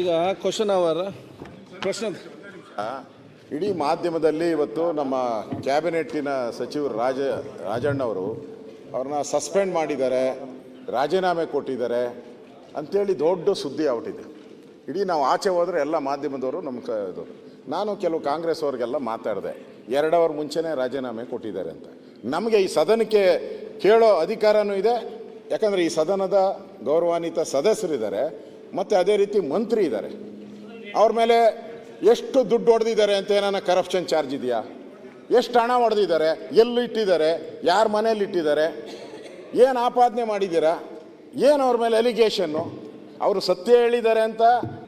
ಈಗ question hour, ಪ್ರಶ್ನೆ. ಇಡೀ ಮಾಧ್ಯಮದಲ್ಲಿ ಇವತ್ತು ನಮ್ಮ ಕ್ಯಾಬಿನೆಟ್ಟಿನ ಸಚಿವರು ರಾಜ ರಾಜಣ್ಣವರು ಅವ್ರನ್ನ ಸಸ್ಪೆಂಡ್ ಮಾಡಿದ್ದಾರೆ, ರಾಜೀನಾಮೆ ಕೊಟ್ಟಿದ್ದಾರೆ ಅಂಥೇಳಿ ದೊಡ್ಡ ಸುದ್ದಿ ಔಟಿದೆ ಇಡೀ ನಾವು ಆಚೆ ಹೋದರೆ ಎಲ್ಲ ಮಾಧ್ಯಮದವರು ನಮ್ಮ ಇದು, ನಾನು ಕೆಲವು ಕಾಂಗ್ರೆಸ್ ಅವ್ರಿಗೆಲ್ಲ ಮಾತಾಡಿದೆ, ಎರಡು ಅವರ್ ಮುಂಚೆನೇ ರಾಜೀನಾಮೆ ಕೊಟ್ಟಿದ್ದಾರೆ ಅಂತ. ನಮಗೆ ಈ ಸದನಕ್ಕೆ ಕೇಳೋ ಅಧಿಕಾರನೂ ಇದೆ, ಯಾಕಂದರೆ ಈ ಸದನದ ಗೌರವಾನ್ವಿತ ಸದಸ್ಯರಿದ್ದಾರೆ ಮತ್ತು ಅದೇ ರೀತಿ ಮಂತ್ರಿ ಇದ್ದಾರೆ. ಅವ್ರ ಮೇಲೆ ಎಷ್ಟು ದುಡ್ಡು ಹೊಡೆದಿದ್ದಾರೆ ಅಂತ ಏನಾನ ಕರಪ್ಷನ್ ಚಾರ್ಜ್ ಇದೆಯಾ? ಎಷ್ಟು ಹಣ ಹೊಡೆದಿದ್ದಾರೆ ಎಲ್ಲಿ ಇಟ್ಟಿದ್ದಾರೆ? ಯಾರ ಮನೇಲಿ ಇಟ್ಟಿದ್ದಾರೆ? ಏನು ಆಪಾದನೆ ಮಾಡಿದ್ದೀರಾ? ಏನು ಅವ್ರ ಮೇಲೆ ಎಲಿಗೇಷನ್ನು ಅವರು ಸತ್ಯ ಹೇಳಿದ್ದಾರೆ ಅಂತ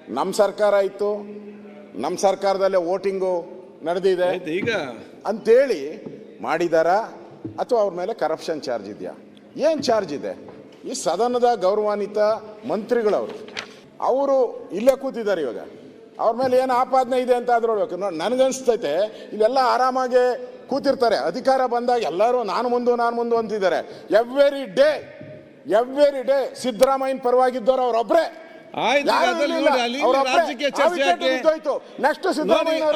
ನಮ್ಮ ಸರ್ಕಾರ ಇತ್ತು ನಮ್ಮ ಸರ್ಕಾರದಲ್ಲೇ ವೋಟಿಂಗು ನಡೆದಿದೆ. ಈಗ? ಅಂತೇಳಿ ಮಾಡಿದಾರಾ? ಅಥವಾ ಅವ್ರ ಮೇಲೆ ಕರಪ್ಷನ್ ಚಾರ್ಜ್ ಇದೆಯಾ? ಏನು ಚಾರ್ಜ್ ಇದೆ? ಈ ಸದನದ ಗೌರವಾನ್ವಿತ ಮಂತ್ರಿಗಳವರು. ಅವರು ಇಲ್ಲೇ ಕೂತಿದ್ದಾರೆ ಇವಾಗ. ಅವ್ರ ಮೇಲೆ ಏನು ಆಪಾದನೆ ಇದೆ ಅಂತ ಆದ್ರೂ ಹೇಳ್ಬೇಕು. ನೋಡಿ ನನಗನ್ಸ್ತೈತೆ ಇಲ್ಲೆಲ್ಲ ಆರಾಮಾಗಿ ಕೂತಿರ್ತಾರೆ. ಅಧಿಕಾರ ಬಂದಾಗ ಎಲ್ಲರೂ ನಾನು ಮುಂದು ನಾನು ಮುಂದು ಅಂತಿದ್ದಾರೆ. ಎವ್ರಿ ಡೇ ಎವ್ರಿ ಡೇ ಸಿದ್ದರಾಮಯ್ಯನ ಪರವಾಗಿದ್ದವ್ರು ಅವರೊಬ್ಬರೇ? ನೆಕ್ಸ್ಟ್ ಸಿದ್ದರಾಮಯ್ಯ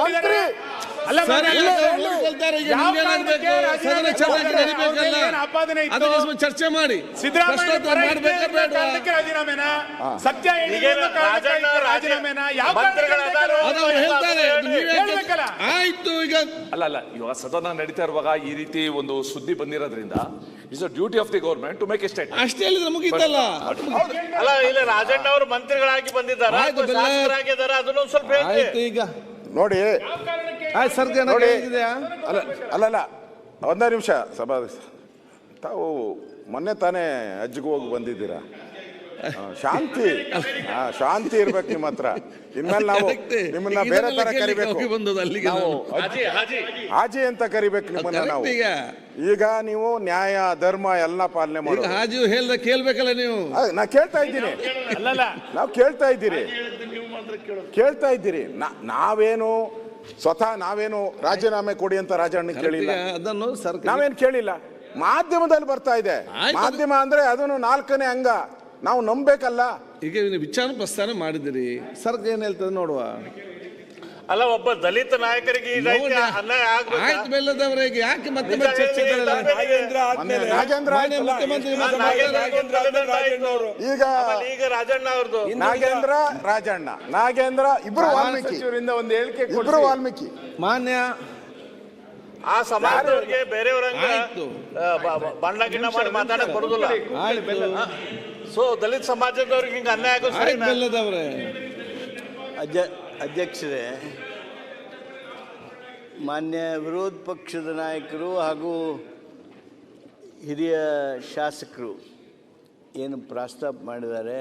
ಮಂತ್ರಿ ಚರ್ಚೆ ಮಾಡಿ. ಮಾಡ್ಬೇಕಾ ಸತ್ಯ ಯಾವ. ಆಯ್ತು ಈಗ ಅಲ್ಲ ಅಲ್ಲ ಇವಾಗ ಸದನ ನಡೀತಾ ಇರುವಾಗ ಈ ರೀತಿ ಒಂದು ಸುದ್ದಿ ಬಂದಿರೋದ್ರಿಂದ is a duty of the government to make a state ಅಷ್ಟೇ ಇಲ್ಲಿ ಮುಗಿತಲ್ಲ. ಅಲ್ಲ ಇಲ್ಲ ರಾಜಣ್ಣ ಅವರು ಮಂತ್ರಿಗಳಾಗಿ ಬಂದಿದ್ದಾರೆ ಸ್ವಲ್ಪ ಆಯ್ತು ಈಗ ನೋಡಿ. ನೋಡಿ. ಇದೆ ಅಲ್ಲ ಅಲ್ಲಲ್ಲ ಒಂದೇ ನಿಮಿಷ ಸಭಾ ತಾವು ಮೊನ್ನೆ ತಾನೇ ಅಜ್ಜಿಗೆ ಹೋಗಿ ಬಂದಿದ್ದೀರಾ? ಶಾಂತಿ. ಆ, ಶಾಂತಿ ಇರ್ಬೇಕು ನಿಮ್ಮ ಹತ್ರ. ಇನ್ಮೇಲೆ ನಾವು ನಿಮ್ಮನ್ನ ಬೇರೆ ತರ ಕರಿಬೇಕು. ಹಾಜಿ ಹಾಜಿ. ಹಾಜಿ ಅಂತ ಕರಿಬೇಕು ನಿಮ್ಮನ್ನ ನಾವು. ಈಗ. ನೀವು ನ್ಯಾಯ ಧರ್ಮ ಎಲ್ಲ ಪಾಲನೆ ಈಗ ಹಾಜಿ ಹೇಳ್ದ ಕೇಳ್ಬೇಕಲ್ಲ ನೀವು. ನಾ ಕೇಳ್ತಾ ಇದ್ದೀನಿ. ಅಲ್ಲಲ್ಲ. ನಾವು ಕೇಳ್ತಾ ಇದ್ದೀರಿ. ಕೇಳ್ತಾ ಇದ್ದೀರಿ. ನಾವೇನು ಸ್ವತಃ ನಾವೇನು ರಾಜೀನಾಮೆ ಕೊಡಿ ಅಂತ ರಾಜಣ್ಣ ಕೇಳಿಲ್ಲ. ಅದನ್ನು ನಾವೇನು ಕೇಳಿಲ್ಲ. ಮಾಧ್ಯಮದಲ್ಲಿ ಬರ್ತಾ ಇದೆ. ಮಾಧ್ಯಮ ಅಂದ್ರೆ ಅದನ್ನು ನಾಲ್ಕನೇ ಅಂಗ. ನಾವು ನಂಬಬೇಕಲ್ಲ ಈಗ ನೀವು ವಿಚಾರ ಪ್ರಸ್ತಾನ ಮಾಡಿದಿರಿ. ಸರ್ ಏನ್ ಹೇಳ್ತದೆ ನೋಡುವ. ಅಲ್ಲ ಒಬ್ಬ ದಲಿತ ನಾಯಕರಿಗೆ ಈ ರೀತಿ ನೋಡಿ. ಅನ್ಯಾಯ ಆಗ್ಬೇಕಾ? ಆಯ್ತು ಬೆಲ್ಲದವರಿಗೆ ಯಾಕೆ ಮತ್ತೆ ರಾಜೇಂದ್ರ ಮೊನ್ನೆ ನಾಗೇಂದ್ರ ಮಾನ್ಯ ಆಯ್ತಲ್ಲ, ಮುಖ್ಯಮಂತ್ರಿ ಮತ್ತೆ ನಾಗೇಂದ್ರ ಮಾತಾಡ್ತಾರೆ. ಆಯ್ತು. ಈಗ ಆಮೇಲೆ ಈಗ ರಾಜಣ್ಣ ಅವ್ರದ್ದು ನಾಗೇಂದ್ರ ರಾಜಣ್ಣ. ನಾಗೇಂದ್ರ ಇಬ್ರು ವಾಲ್ಮೀಕಿ. ಒಂದು ಹೇಳಿಕೆ ಇಬ್ರು ವಾಲ್ಮೀಕಿ. ಮಾನ್ಯ ಆ ಸಮಾಜದವ್ರಿಗೆ ಬೇರೆಯವ್ರಂಗ ಆಯ್ತು. ಬಣ್ಣ ಗಿಣ್ಣ ಮಾಡಿ ಮಾತಾಡಕ್ ಬರುದಿಲ್ಲ. ಆಯ್ತು. ಸೊ ದಲಿತ ಸಮಾಜದವ್ರಿಗೆ ಹಿಂಗೆ ಅನ್ಯಾಯ ಆಗೋ ಸರಿ? ಬೆಲ್ಲದವ್ರೆ ಅಧ್ಯ ಅಧ್ಯಕ್ಷರೇ ಮಾನ್ಯ ವಿರೋಧ ಪಕ್ಷದ ನಾಯಕರು ಹಾಗೂ ಹಿರಿಯ ಶಾಸಕರು ಏನು ಪ್ರಸ್ತಾಪ ಮಾಡಿದ್ದಾರೆ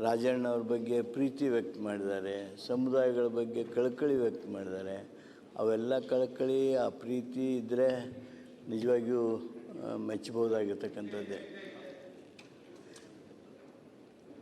ರಾಜಣ್ಣ ಅವ್ರ ಬಗ್ಗೆ ಪ್ರೀತಿ ವ್ಯಕ್ತ ಮಾಡಿದ್ದಾರೆ ಸಮುದಾಯಗಳ ಬಗ್ಗೆ ಕಳಕಳಿ ವ್ಯಕ್ತ ಮಾಡಿದ್ದಾರೆ ಅವೆಲ್ಲ ಕಳಕಳಿ ಆ ಪ್ರೀತಿ ಇದ್ದರೆ ನಿಜವಾಗಿಯೂ ಆ, ಮೆಚ್ಚಬಹುದಾಗಿರ್ತಕ್ಕಂಥದ್ದೇ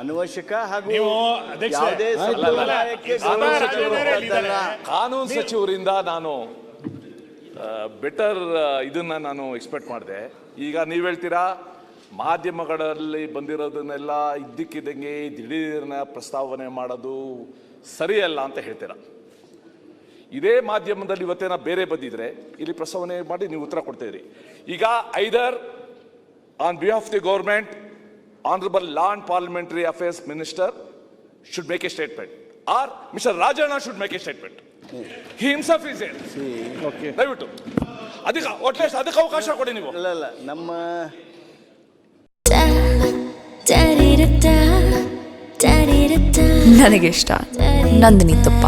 ಅನವಶ್ಯಕ ಹಾಗೂ ನೀವು ಯಾವುದೇ ಗೌರವ ಕಾನೂನು ಸಚಿವರಿಂದ ನಾನು ಬೆಟರ್ ಇದನ್ನ ನಾನು ಎಕ್ಸ್ಪೆಕ್ಟ್ ಮಾಡಿದೆ. ಈಗ ನೀವು ಹೇಳ್ತೀರಾ ಮಾಧ್ಯಮಗಳಲ್ಲಿ ಬಂದಿರೋದನ್ನೆಲ್ಲ ಇದ್ದಕ್ಕಿದ್ದಂಗೆ ದಿಢೀರ್ನ ಪ್ರಸ್ತಾವನೆ ಮಾಡೋದು ಸರಿಯಲ್ಲ ಅಂತ ಹೇಳ್ತೀರಾ? ಇದೇ ಮಾಧ್ಯಮದಲ್ಲಿ ಇವತ್ತೇನ ಬೇರೆ ಬಂದಿದ್ರೆ ಇಲ್ಲಿ ಪ್ರಸ್ತಾವನೆ ಮಾಡಿ ನೀವು ಉತ್ತರ ಕೊಡ್ತೀರಿ ಈಗ either on behalf the government honourable law and parliamentary affairs minister should make a statement or mister Rajanna should make a statement he himself is okay ದಯವಿಟ್ಟು. ಅದಕ್ಕೆ ಅಟ್ಲೀಸ್ಟ್ ಅದಕ್ಕೆ ಅವಕಾಶ ಕೊಡಿ ನೀವು. ಅಲ್ಲ ಅಲ್ಲ ನಮ್ಮ ನನಗಿಷ್ಟ ನಂದಿನಿ ತುಪ್ಪ.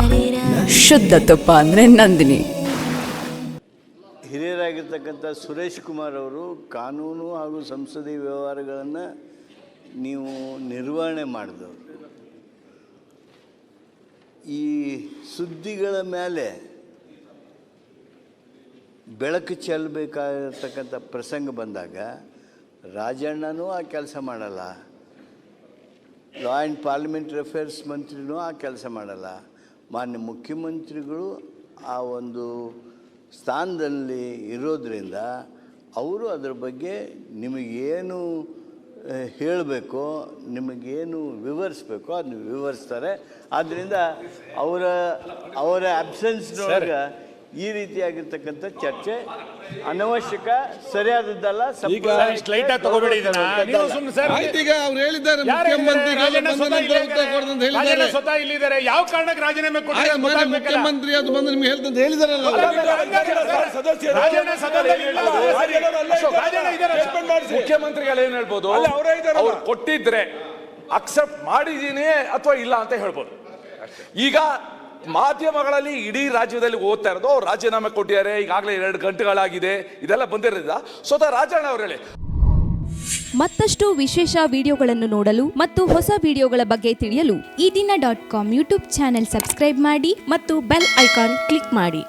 ಶುದ್ಧ ತುಪ್ಪ ಅಂದರೆ ನಂದಿನಿ. ಹಿರಿಯರಾಗಿರ್ತಕ್ಕಂಥ ಸುರೇಶ್ ಕುಮಾರ್ ಅವರು ಕಾನೂನು ಹಾಗೂ ಸಂಸದೀಯ ವ್ಯವಹಾರಗಳನ್ನು ನೀವು ನಿರ್ವಹಣೆ ಮಾಡಿದವರು. ಈ ಸುದ್ದಿಗಳ ಮೇಲೆ ಬೆಳಕು ಚೆಲ್ಲಬೇಕಾಗಿರ್ತಕ್ಕಂಥ ಪ್ರಸಂಗ ಬಂದಾಗ, ರಾಜಣ್ಣನೂ ಆ ಕೆಲಸ ಮಾಡಲ್ಲ, ಲಾ ಆ್ಯಂಡ್ ಪಾರ್ಲಿಮೆಂಟ್ರಿ ಅಫೇರ್ಸ್ ಮಂತ್ರಿನೂ ಆ ಕೆಲಸ ಮಾಡಲ್ಲ. ಮಾನ್ಯ ಮುಖ್ಯಮಂತ್ರಿಗಳು ಆ ಒಂದು ಸ್ಥಾನದಲ್ಲಿ ಇರೋದ್ರಿಂದ, ಅವರು ಅದರ ಬಗ್ಗೆ ನಿಮಗೇನು ಹೇಳಬೇಕೋ ನಿಮಗೇನು ವಿವರಿಸ್ಬೇಕು ಅದನ್ನ ವಿವರಿಸ್ತಾರೆ. ಆದ್ದರಿಂದ ಅವರ ಅವರ ಅಬ್ಸೆನ್ಸ್ನೊಳಗೆ ಈ ರೀತಿಯಾಗಿರ್ತಕ್ಕಂಥ ಚರ್ಚೆ ಅನವಶ್ಯಕ ಸರಿಯಾದದ್ದಲ್ಲ ಈಗ ಅವ್ರು ಹೇಳಿದ್ದಾರೆ ಮುಖ್ಯಮಂತ್ರಿ ಸ್ವತಃ ಇಲ್ಲಿದ್ದಾರೆ. ಯಾವ ಕಾರಣಕ್ಕೆ ರಾಜೀನಾಮೆ ಮುಖ್ಯಮಂತ್ರಿ ಅದು ಬಂದು ನಿಮ್ಗೆ ಹೇಳ್ತಂತ ಹೇಳಿದಾರಲ್ಲ. ಮುಖ್ಯಮಂತ್ರಿಗಳು ಏನ್ ಹೇಳ್ಬೋದು? ಅವ್ರು ಕೊಟ್ಟಿದ್ರೆ ಅಕ್ಸೆಪ್ಟ್ ಮಾಡಿದೀನಿ ಅಥವಾ ಇಲ್ಲ ಅಂತ ಹೇಳ್ಬೋದು. ಈಗ ಮಾಧ್ಯಮಗಳಲ್ಲಿ ಇಡೀ ರಾಜ್ಯದಲ್ಲಿ ಓದ್ತಾ ಇರೋದು, ಅವ್ರು ರಾಜೀನಾಮೆ ಕೊಟ್ಟಿದ್ದಾರೆ, ಈಗಾಗಲೇ ಎರಡು ಗಂಟೆಗಳಾಗಿದೆ, ಇದೆಲ್ಲ ಬಂದಿರೋದ್ರಿಂದ ಸ್ವತಃ ರಾಜಣ್ಣ ಅವ್ರು. ಹೇಳಿ ಮತ್ತಷ್ಟು ವಿಶೇಷ ವಿಡಿಯೋಗಳನ್ನು ನೋಡಲು ಮತ್ತು ಹೊಸ ವಿಡಿಯೋಗಳ ಬಗ್ಗೆ ತಿಳಿಯಲು Ee Dina dot com YouTube channel subscribe ಮಾಡಿ ಮತ್ತು ಬೆಲ್ ಐಕಾನ್ ಕ್ಲಿಕ್ ಮಾಡಿ.